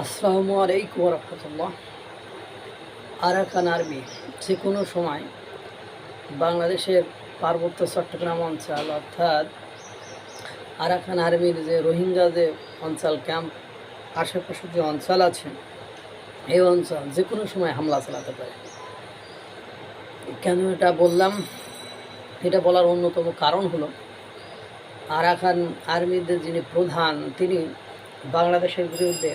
আসসালামু আলাইকুম রহমতুল্লাহ Arakan army, যে কোনো সময় বাংলাদেশের পার্বত্য চট্টগ্রাম অঞ্চল, অর্থাৎ আরাকান আর্মির যে রোহিঙ্গা যে অঞ্চল, ক্যাম্প, আশেপাশে যে অঞ্চল আছে, এই অঞ্চল যে কোনো সময় হামলা চালাতে পারে। কেন এটা বললাম? এটা বলার অন্যতম কারণ হলো, আরাকান আর্মিদের যিনি প্রধান, তিনি বাংলাদেশের বিরুদ্ধে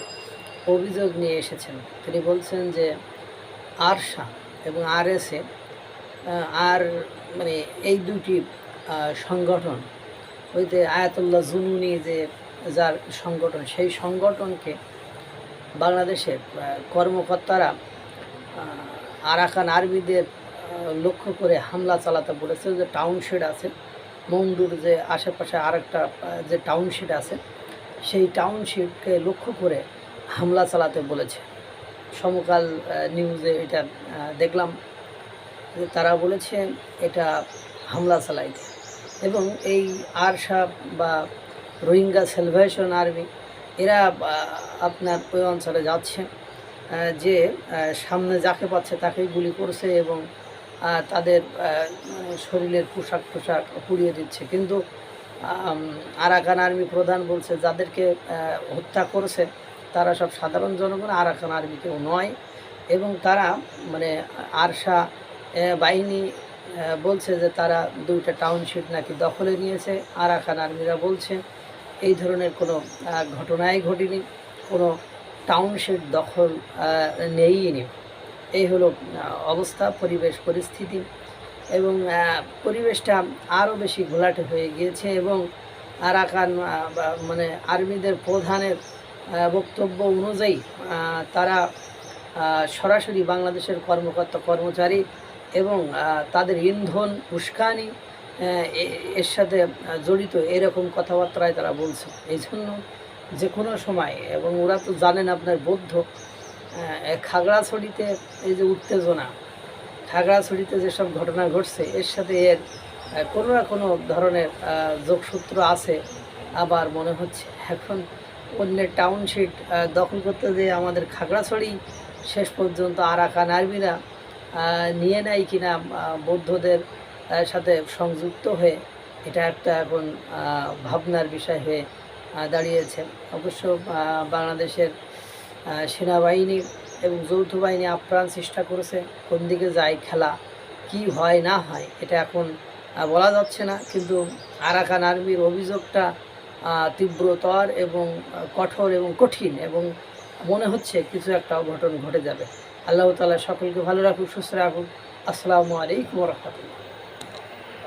অভিযোগ নিয়ে এসেছেন। তিনি বলছেন যে আরশা এবং আরএসএ আর মানে এই দুটি সংগঠন ওইতে আয়াতুল্লাহ জুনুনি যে যার সংগঠন সেই সংগঠনকে বাংলাদেশের কর্মকর্তারা আরাকান আর্মিদের আহ, লক্ষ্য করে হামলা চালাতে বলেছে যে টাউনশিপ আছে মংডুর যে আশেপাশে আরেকটা যে টাউনশিপ আছে সেই টাউনশিপকে লক্ষ্য করে হামলা চালাতে বলেছে। সমকাল নিউজে এটা দেখলাম তারা বলেছে এটা হামলা চালাইতে। এবং এই আরশা বা রোহিঙ্গা সেলভেশন আর্মি এরা আপনার ওই অঞ্চলে যাচ্ছে যে সামনে যাকে পাচ্ছে তাকেই গুলি করছে এবং তাদের শরীরের পোশাক টোশাক পুড়িয়ে দিচ্ছে। কিন্তু আরাকান আর্মি প্রধান বলছে, যাদেরকে হত্যা করেছে তারা সব সাধারণ জনগণ আরাকান আর্মি কেউ নয়। এবং তারা মানে আরশা বাহিনী বলছে যে তারা দুইটা টাউনশিপ নাকি দখলে নিয়েছে। আরাকান আর্মিরা বলছে, এই ধরনের কোনো ঘটনাই ঘটেনি। কোনো টাউনশিপ দখল নেইনি। এই হলো অবস্থা, পরিবেশ পরিস্থিতি। এবং পরিবেশটা আরও বেশি ঘোলাটে হয়ে গিয়েছে। এবং আরাকান মানে আর্মিদের প্রধানের বক্তব্য অনুযায়ী তারা সরাসরি বাংলাদেশের কর্মকর্তা কর্মচারী এবং তাদের ইন্ধন, উস্কানি এর সাথে জড়িত এরকম কথাবার্তায় তারা বলছে। এই জন্য যে কোনো সময়, এবং ওরা তো জানেন আপনার বৌদ্ধ খাগড়াছড়িতে এই যে উত্তেজনা, খাগড়াছড়িতে যেসব ঘটনা ঘটছে, এর সাথে এর কোনো না কোনো ধরনের যোগসূত্র আছে, আবার মনে হচ্ছে। এখন অন্যের টাউনশিপ দখল করতে যেয়ে আমাদের খাগড়াছড়ি, শেষ পর্যন্ত আরাকান আর্মিরা নিয়ে নেয় কিনা বৌদ্ধদের সাথে সংযুক্ত হয়ে, এটা একটা এখন ভাবনার বিষয় হয়ে দাঁড়িয়েছে। অবশ্য বাংলাদেশের সেনাবাহিনী এবং যৌথ বাহিনী আপ্রাণ চেষ্টা করেছে, কোন দিকে যায় খেলা, কি হয় না হয়, এটা এখন বলা যাচ্ছে না। কিন্তু আরাকান আর্মির অভিযোগটা তীব্রতর এবং কঠোর এবং কঠিন এবং মনে হচ্ছে কিছু একটা অঘটন ঘটে যাবে। আল্লাহ তালা সকলকে ভালো রাখুক, সুস্থ রাখুক। আসসালামু আলাইকুম রহমতুল্লাহ।